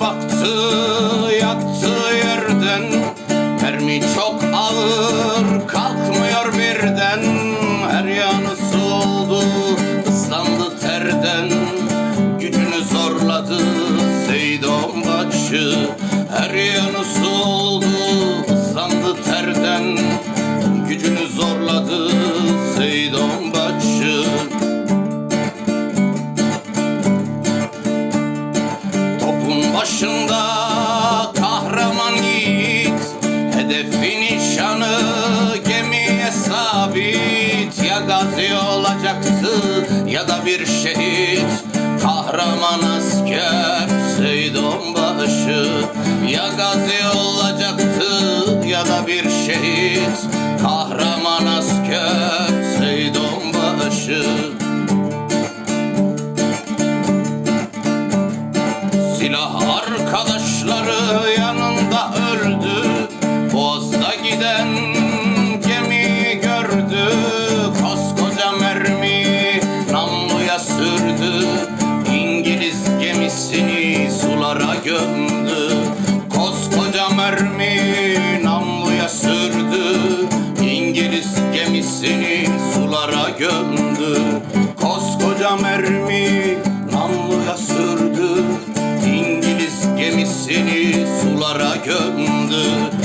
baktı yattığı yerden. Mermi çok ağır kalkmıyor birden. Her yanı su oldu ıslandı terden. Gücünü zorladı Seydon başı. Her yanı su başında kahraman yiğit Hedefi nişanı gemiye sabit. Ya gazi olacaktı ya da bir şehit. Kahraman asker Seydon başı. Ya gazi olacaktı ya da bir şehit. Kahraman Silah arkadaşları yanında öldü. Boğaz'da giden gemi gördü. Koskoca mermi namluya sürdü. İngiliz gemisini sulara gömdü. Koskoca mermi namluya sürdü. İngiliz gemisini sulara gömdü. Koskoca mermi sulara gömdü